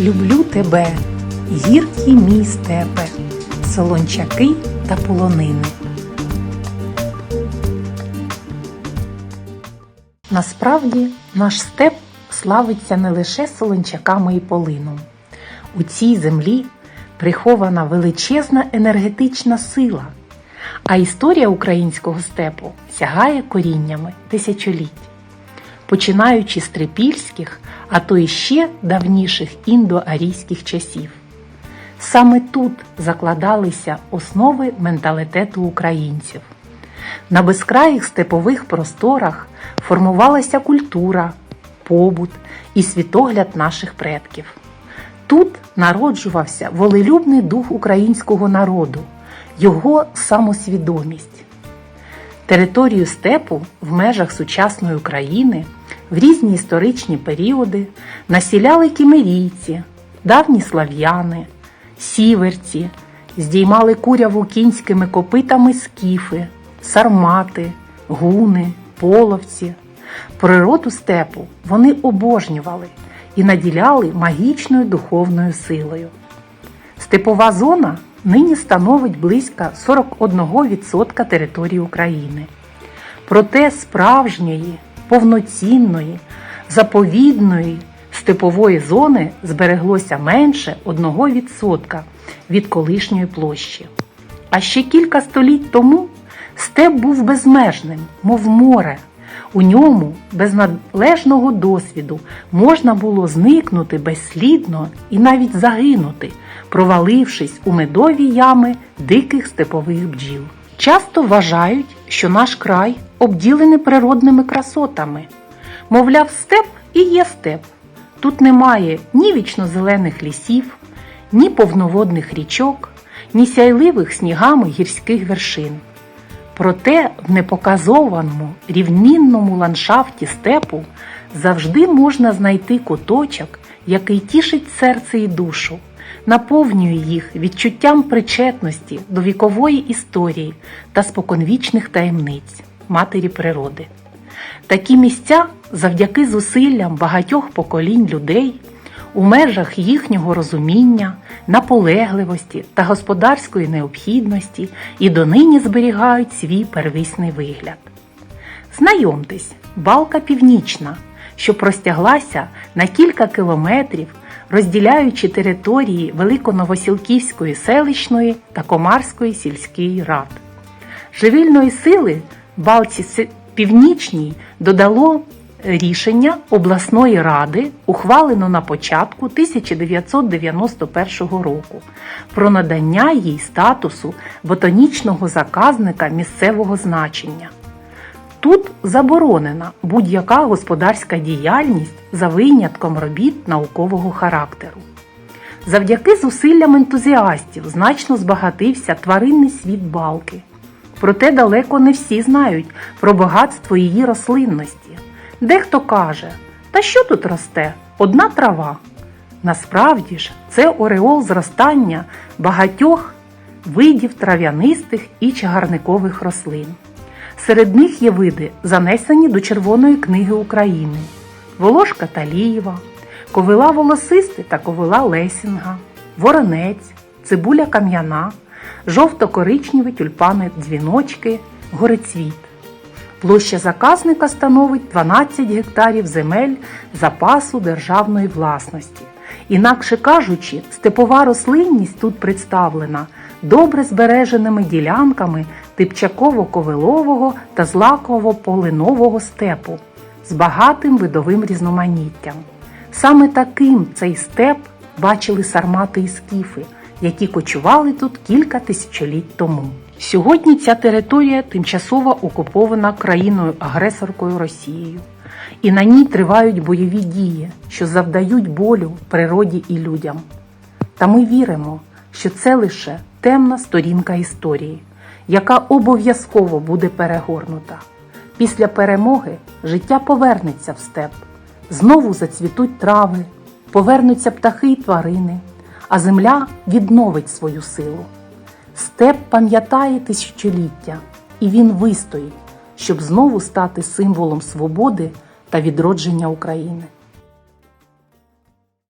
люблю тебе, гіркий мій степе, солончаки та полонини. Насправді наш степ славиться не лише солончаками і полином. У цій землі прихована величезна енергетична сила, а історія українського степу сягає коріннями тисячоліть. Починаючи з трипільських, а то і ще давніших індоарійських часів. Саме тут закладалися основи менталітету українців. На безкраїх степових просторах формувалася культура, побут і світогляд наших предків. Тут народжувався волелюбний дух українського народу, його самосвідомість. Територію степу в межах сучасної України в різні історичні періоди насіляли кімерійці, давні слав'яни, сіверці, здіймали куряву кінськими копитами скіфи, сармати, гуни, половці. Природу степу вони обожнювали і наділяли магічною духовною силою. Степова зона нині становить близько 41% території України. Проте справжньої, повноцінної, заповідної степової зони збереглося менше 1% від колишньої площі. А ще кілька століть тому степ був безмежним, мов море. У ньому без належного досвіду можна було зникнути безслідно і навіть загинути, провалившись у медові ями диких степових бджіл. Часто вважають, що наш край обділений природними красотами. Мовляв, степ і є степ. Тут немає ні вічнозелених лісів, ні повноводних річок, ні сяйливих снігами гірських вершин. Проте в непоказованому рівнінному ландшафті степу завжди можна знайти куточок, який тішить серце і душу, наповнює їх відчуттям причетності до вікової історії та споконвічних таємниць матері природи. Такі місця завдяки зусиллям багатьох поколінь людей у межах їхнього розуміння, наполегливості та господарської необхідності і донині зберігають свій первісний вигляд. Знайомтесь, балка північна, що простяглася на кілька кілометрів, розділяючи території Великоновосілківської селищної та Комарської сільської рад. Живільної сили балці північній додало рішення обласної ради, ухвалено на початку 1991 року, про надання їй статусу ботанічного заказника місцевого значення. Тут заборонена будь-яка господарська діяльність за винятком робіт наукового характеру. Завдяки зусиллям ентузіастів значно збагатився тваринний світ балки. Проте далеко не всі знають про багатство її рослинності. Дехто каже, та що тут росте? Одна трава. Насправді ж, це ореол зростання багатьох видів трав'янистих і чагарникових рослин. Серед них є види, занесені до Червоної книги України, волошка талієва, ковила волосисти та ковила лесінга, воронець, цибуля кам'яна, жовто-коричневі тюльпани дзвіночки, горецвіт. Площа заказника становить 12 гектарів земель запасу державної власності. Інакше кажучи, степова рослинність тут представлена добре збереженими ділянками типчаково-ковилового та злаково-полинового степу з багатим видовим різноманіттям. Саме таким цей степ бачили сармати і скіфи, які кочували тут кілька тисячоліть тому. Сьогодні ця територія тимчасово окупована країною-агресоркою Росією, і на ній тривають бойові дії, що завдають болю природі і людям. Та ми віримо, що це лише темна сторінка історії, яка обов'язково буде перегорнута. Після перемоги життя повернеться в степ, знову зацвітуть трави, повернуться птахи й тварини, а земля відновить свою силу. Степ пам'ятає тисячоліття, і він вистоїть, щоб знову стати символом свободи та відродження України.